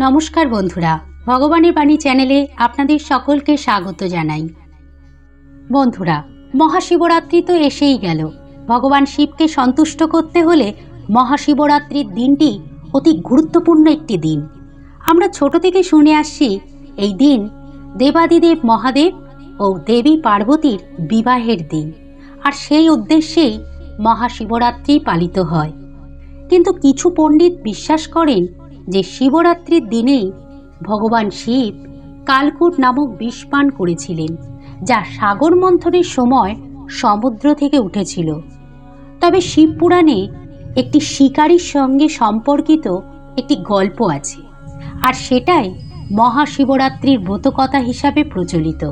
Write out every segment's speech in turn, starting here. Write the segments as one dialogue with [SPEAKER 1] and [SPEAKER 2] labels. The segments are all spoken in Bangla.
[SPEAKER 1] নমস্কার বন্ধুরা, ভগবানের বাণী চ্যানেলে আপনাদের সকলকে স্বাগত জানাই। বন্ধুরা, মহাশিবরাত্রি তো এসেই গেল। ভগবান শিবকে সন্তুষ্ট করতে হলে মহাশিবরাত্রির দিনটি অতি গুরুত্বপূর্ণ একটি দিন। আমরা ছোট থেকে শুনে আসছি, এই দিন দেবাদিদেব মহাদেব ও দেবী পার্বতীর বিবাহের দিন। আর সেই উদ্দেশ্যেই মহাশিবরাত্রি পালিত হয়। কিন্তু কিছু পণ্ডিত বিশ্বাস করেন যে শিবরাত্রির দিনেই ভগবান শিব কালকুট নামক বিষ পান করেছিলেন, যা সাগর মন্থনের সময় সমুদ্র থেকে উঠেছিল। তবে শিব পুরাণে একটি শিকারীর সঙ্গে সম্পর্কিত একটি গল্প আছে, আর সেটাই মহাশিবরাত্রির ব্রতকথা হিসাবে প্রচলিত।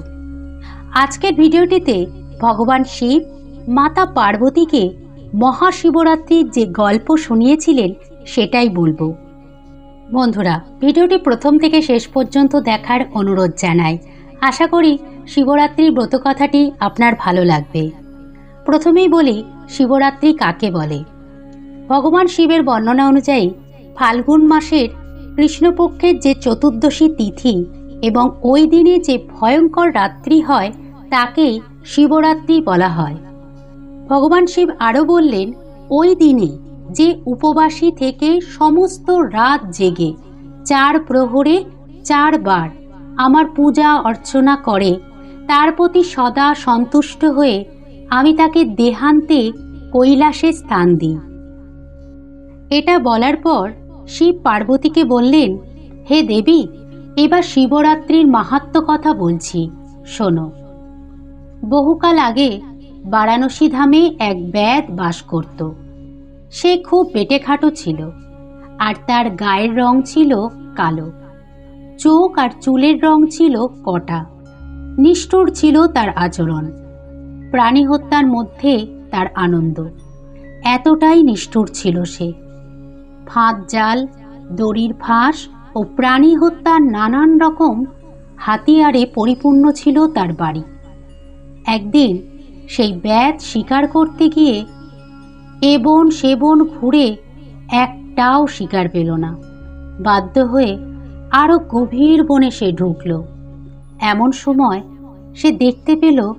[SPEAKER 1] আজকের ভিডিওটিতে ভগবান শিব মাতা পার্বতীকে মহাশিবরাত্রির যে গল্প শুনিয়েছিলেন, সেটাই বলব। বন্ধুরা, ভিডিওটি প্রথম থেকে শেষ পর্যন্ত দেখার অনুরোধ জানাই। আশা করি শিবরাত্রির ব্রতকথাটি আপনার ভালো লাগবে। প্রথমেই বলি, শিবরাত্রি কাকে বলে? ভগবান শিবের বর্ণনা অনুযায়ী, ফাল্গুন মাসের কৃষ্ণপক্ষের যে চতুর্দশী তিথি এবং ওই দিনে যে ভয়ঙ্কর রাত্রি হয়, তাকেই শিবরাত্রি বলা হয়। ভগবান শিব আরও বললেন, ওই দিনে যে উপবাসী থেকে সমস্ত রাত জেগে, চার প্রহরে চারবার আমার পূজা অর্চনা করে, তার প্রতি সদা সন্তুষ্ট হয়ে আমি তাকে দেহান্তে কৈলাসে স্থান দিই। এটা বলার পর শিব পার্বতীকে বললেন, হে দেবী, এবার শিবরাত্রির মাহাত্ম কথা বলছি, শোনো। বহুকাল আগে বারাণসী ধামে এক ব্যাদ বাস করত। সে খুব বেটেখাটো ছিল, আর তার গায়ের রং ছিল কালো। চোখ আর চুলের রং ছিল কটা। নিষ্ঠুর ছিল তার আচরণ। প্রাণী হত্যার মধ্যে তার আনন্দ। এতটাই নিষ্ঠুর ছিল সে। ফাঁদ জাল, দড়ির ফাঁস ও প্রাণী হত্যার নানান রকম হাতিয়ারে পরিপূর্ণ ছিল তার বাড়ি। একদিন সেই ব্যাদ শিকার করতে গিয়ে এ বন সে বন ঘুরে একটাও শিকার পেল না। বাধ্য হয়ে আরও গভীর বনে সে ঢুকল। এমন সময় সে দেখতে পেল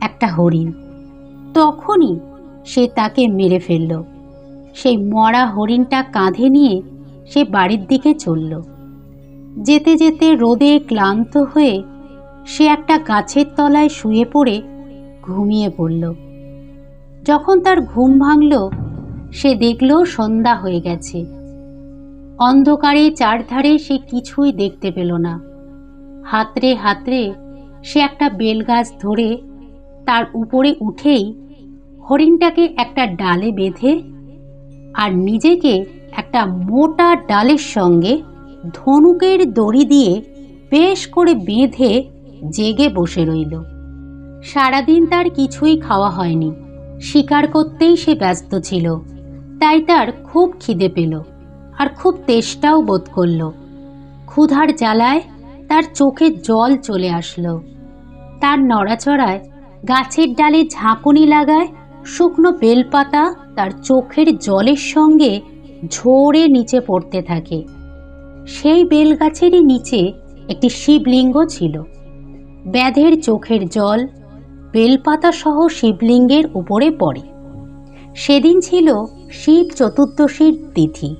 [SPEAKER 1] একটা হরিণ। তখনই সে তাকে মেরে ফেলল। সেই মরা হরিণটা কাঁধে নিয়ে সে বাড়ির দিকে চলল। যেতে যেতে রোদে ক্লান্ত হয়ে সে একটা গাছের তলায় শুয়ে পড়ে ঘুমিয়ে পড়ল। যখন তার ঘুম ভাঙল, সে দেখল সন্ধ্যা হয়ে গেছে। অন্ধকারে চারধারে সে কিছুই দেখতে পেল না। হাতরে হাতরে সে একটা বেলগাছ ধরে তার উপরে উঠেই হরিণটাকে একটা ডালে বেঁধে আর নিজেকে একটা মোটা ডালের সঙ্গে ধনুকের দড়ি দিয়ে বেশ করে বেঁধে জেগে বসে রইল। সারাদিন তার কিছুই খাওয়া হয়নি। শিকার করতেই সে ব্যস্ত ছিল। তাই তার খুব খিদে পেল আর খুব তেষ্টাও বোধ করল। ক্ষুধার জ্বালায় তার চোখে জল চলে আসলো। তার নড়াচড়ায় গাছের ডালে ঝাঁকুনি লাগায় শুকনো বেলপাতা তার চোখের জলের সঙ্গে ঝরে নিচে পড়তে থাকে। সেই বেলগাছেরই নিচে একটি শিবলিঙ্গ ছিল। ব্যাধের চোখের জল বেলপাতা সহ শিবলিঙ্গের উপরে পড়ে। সেদিন ছিল শিব চতুর্দশীর তিথি।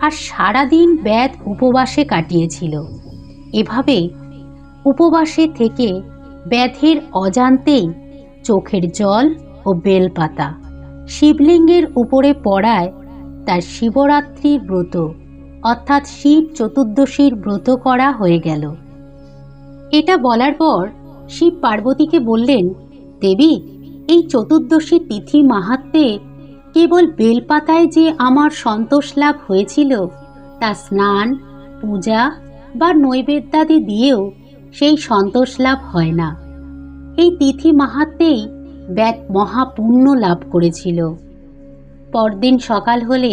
[SPEAKER 1] আর সারাদিন ব্যাধ উপবাসে কাটিয়েছিল। এভাবে উপবাসে থেকে ব্যাধের অজান্তেই চোখের জল ও বেলপাতা শিবলিঙ্গের উপরে পড়ায় তার শিবরাত্রির ব্রত, অর্থাৎ শিব চতুর্দশীর ব্রত করা হয়ে গেল। এটা বলার পর শিব পার্বতীকে বললেন, দেবী, এই চতুর্দশী তিথি মাহাত্মে কেবল বেলপাতায় যে আমার সন্তোষ লাভ হয়েছিল, তা স্নান, পূজা বা নৈবেদ্যাদি দিয়েও সেই সন্তোষ লাভ হয় না। এই তিথি মাহাত্মেই ব্যাগ মহাপুণ্য লাভ করেছিল। পরদিন সকাল হলে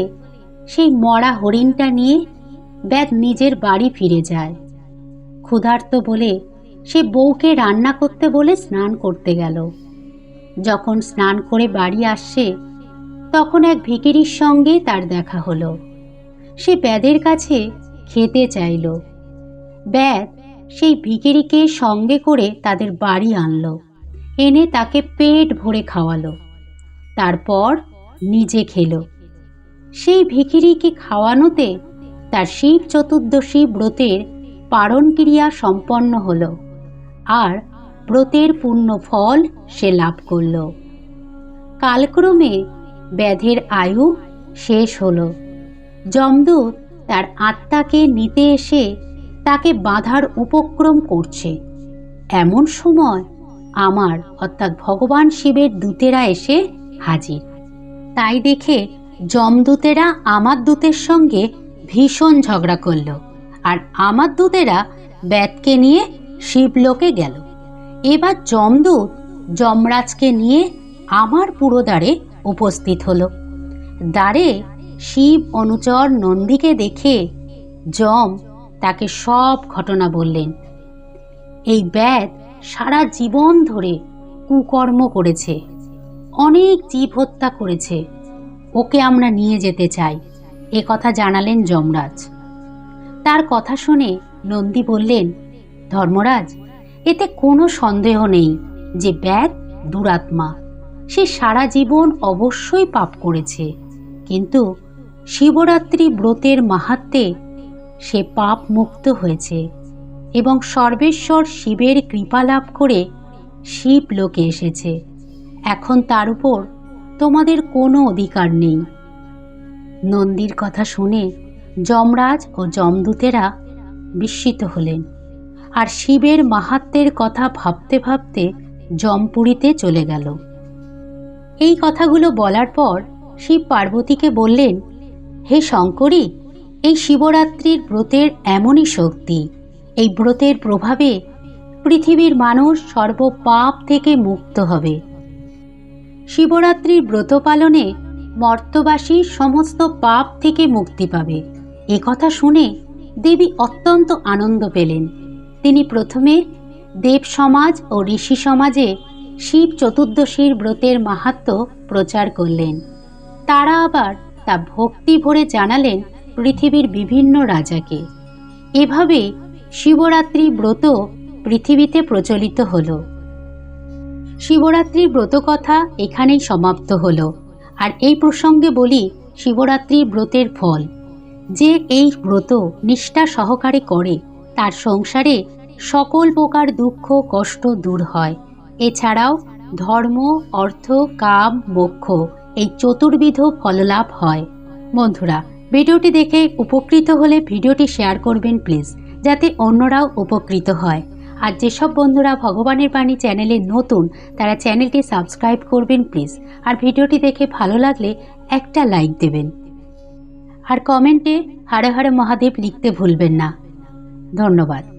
[SPEAKER 1] সেই মরা হরিণটা নিয়ে ব্যাগ নিজের বাড়ি ফিরে যায়। ক্ষুধার্ত বলে সে বউকে রান্না করতে বলে স্নান করতে গেল। যখন স্নান করে বাড়ি আসছে তখন এক ভিকিরির সঙ্গে তার দেখা হলো। সে ব্যাদের কাছে খেতে চাইল। ব্যাগ সেই ভিখিরিকে সঙ্গে করে তাদের বাড়ি আনলো। এনে তাকে পেট ভরে খাওয়ালো। তারপর নিজে খেল। সেই ভিখিরিকে খাওয়ানোতে তার শিব চতুর্দশী ব্রতের পারণ ক্রিয়া সম্পন্ন হলো। আর ব্রতের পূর্ণ ফল সে লাভ করল। কালক্রমে ব্যাধের আয়ু শেষ হল। যমদূত তার আত্মাকে নিতে এসে তাকে বাঁধার উপক্রম করছে। এমন সময় আমার, অর্থাৎ ভগবান শিবের দূতেরা এসে হাজির। তাই দেখে যমদূতেরা আমার দূতের সঙ্গে ভীষণ ঝগড়া করল। আর আমার দূতেরা ব্যাতকে নিয়ে শিবলোকে গেল। এবার যমদূত যমরাজকে নিয়ে আমার পুরো দ্বারে উপস্থিত হলো। দ্বারে শিব অনুচর নন্দীকে দেখে যম তাকে সব ঘটনা বললেন। এই ব্যাদ সারা জীবন ধরে কুকর্ম করেছে, অনেক জীব হত্যা করেছে। ওকে আমরা নিয়ে যেতে চাই, এ কথা জানালেন যমরাজ। তার কথা শুনে নন্দী বললেন ধর্মরাজ, এতে কোনো সন্দেহ নেই যে ব্যাগ দুরাত্মা। সে সারা জীবন অবশ্যই পাপ করেছে। কিন্তু শিবরাত্রি ব্রতের মাহাত্মে সে পাপ মুক্ত হয়েছে এবং সর্বেশ্বর শিবের কৃপা লাভ করে শিব লোকে এসেছে। এখন তার উপর তোমাদের কোনো অধিকার নেই। নন্দীর কথা শুনে যমরাজ ও যমদূতেরা বিস্মিত হলেন। আর শিবের মাহাত্মের কথা ভাবতে ভাবতে জমপুরীতে চলে গেল। এই কথাগুলো বলার পর শিব পার্বতীকে বললেন, হে শঙ্করী, এই শিবরাত্রির ব্রতের এমনই শক্তি। এই ব্রতের প্রভাবে পৃথিবীর মানুষ সর্বপাপ থেকে মুক্ত হবে। শিবরাত্রির ব্রত পালনে মর্তবাসী সমস্ত পাপ থেকে মুক্তি পাবে। এ কথা শুনে দেবী অত্যন্ত আনন্দ পেলেন। তিনি প্রথমে দেব সমাজ ও ঋষি সমাজে শিব চতুর্দশীর ব্রতের মাহাত্ম প্রচার করলেন। তারা আবার তা ভক্তি ভরে জানালেন পৃথিবীর বিভিন্ন রাজাকে। এভাবে শিবরাত্রি ব্রত পৃথিবীতে প্রচলিত হল। শিবরাত্রির ব্রত কথা এখানেই সমাপ্ত হল। আর এই প্রসঙ্গে বলি শিবরাত্রির ব্রতের ফল। যে এই ব্রত নিষ্ঠা সহকারে করে তার সংসারে সকল প্রকার দুঃখ, কষ্ট দূর হয়। এছাড়াও ধর্ম, অর্থ, কাম, মোক্ষ এই চতুর্বিধ ফললাভ হয়। বন্ধুরা, ভিডিওটি দেখে উপকৃত হলে ভিডিওটি শেয়ার করবেন প্লিজ, যাতে অন্যরাও উপকৃত হয়। আর যেসব বন্ধুরা ভগবানের বাণী চ্যানেলে নতুন, তারা চ্যানেলটি সাবস্ক্রাইব করবেন প্লিজ, আর ভিডিওটি দেখে ভালো লাগলে একটা লাইক দেবেন। আর কমেন্টে হারে হারে মহাদেব লিখতে ভুলবেন না। ধন্যবাদ।